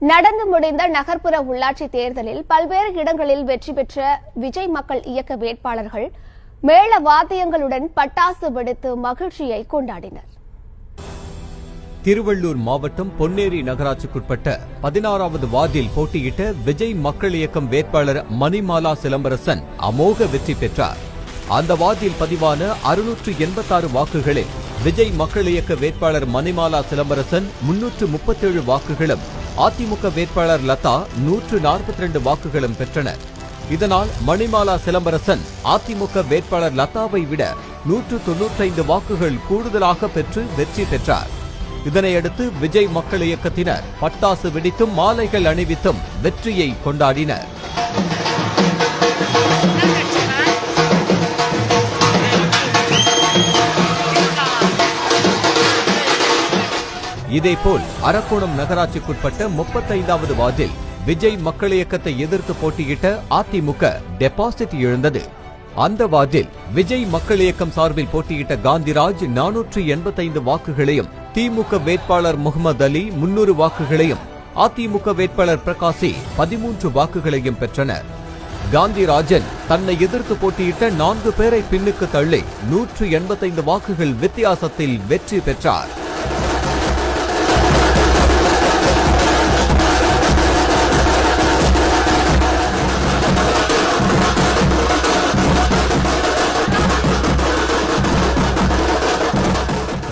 நடந்து முடிந்த நகர்ப்புற உள்ளாட்சி தேர்தலில் பல்வேறு இடங்களில் வெற்றி பெற்ற விஜய் மக்கள் இயக்க வேட்பாளர்கள் மேள வாத்தியங்களுடன் பட்டாசு வெடித்து மகிழ்ச்சியை கொண்டாடினர். திருவள்ளூர் மாவட்டம் பொன்னேரி நகராட்சிக்குட்பட்ட பதினாறாவது வார்டில் போட்டியிட்ட விஜய் மக்கள் இயக்கம் வேட்பாளர் மணிமாலா சிலம்பரசன் அமோக வெற்றி பெற்றார். அந்த வார்டில் பதிவான அறுநூற்று எண்பத்தாறு வாக்குகளில் விஜய் மக்கள் இயக்க வேட்பாளர் மணிமாலா சிலம்பரசன் முன்னூற்று முப்பத்தேழு வாக்குகளும் அதிமுக வேட்பாளர் லதா நூற்று நாற்பத்தி ரெண்டு வாக்குகளும் பெற்றனர். இதனால் மணிமாலா சிலம்பரசன் அதிமுக வேட்பாளர் லதாவை விட நூற்று தொன்னூற்றைந்து வாக்குகள் கூடுதலாக பெற்று வெற்றி பெற்றார். இதனையடுத்து விஜய் மக்கள் இயக்கத்தினர் பட்டாசு வெடித்தும் மாலைகள் அணிவித்தும் வெற்றியை கொண்டாடினர். இதேபோல் அரக்கோணம் நகராட்சிக்குட்பட்ட முப்பத்தைந்தாவது வார்டில் விஜய் மக்கள் இயக்கத்தை எதிர்த்து போட்டியிட்ட அதிமுக டெபாசிட் இழந்தது. அந்த வார்டில் விஜய் மக்கள் இயக்கம் சார்பில் போட்டியிட்ட காந்திராஜ் நானூற்று எண்பத்தைந்து வாக்குகளையும் திமுக வேட்பாளர் முகமது அலி முன்னூறு வாக்குகளையும் அதிமுக வேட்பாளர் பிரகாசி பதிமூன்று வாக்குகளையும் பெற்றனர். காந்திராஜன் தன்னை எதிர்த்து போட்டியிட்ட நான்கு பேரை பின்னுக்கு தள்ளி நூற்று எண்பத்தைந்து வாக்குகள் வித்தியாசத்தில் வெற்றி பெற்றார்.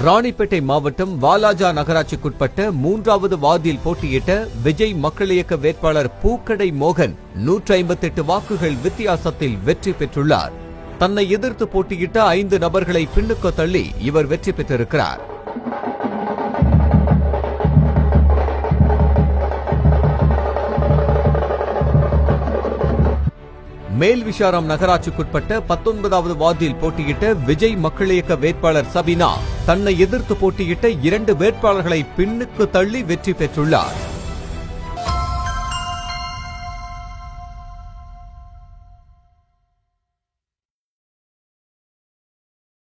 ராணிப்பேட்டை மாவட்டம் வாலாஜா நகராட்சிக்குட்பட்ட மூன்றாவது வார்டில் போட்டியிட்ட விஜய் மக்கள் இயக்க வேட்பாளர் பூக்கடை மோகன் நூற்றி ஐம்பத்தெட்டு வாக்குகள் வித்தியாசத்தில் வெற்றி பெற்றுள்ளார். தன்னை எதிர்த்து போட்டியிட்ட ஐந்து நபர்களை பின்னுக்கு தள்ளி இவர் வெற்றி பெற்றிருக்கிறார். மேல் விஷாரம் நகராட்சிக்குட்பட்ட பத்தொன்பதாவது வார்டில் போட்டியிட்ட விஜய் மக்கள் இயக்க வேட்பாளர் சபினா தன்னை எதிர்த்து போட்டியிட்ட இரண்டு வேட்பாளர்களை பின்னுக்கு தள்ளி வெற்றி பெற்றுள்ளார்.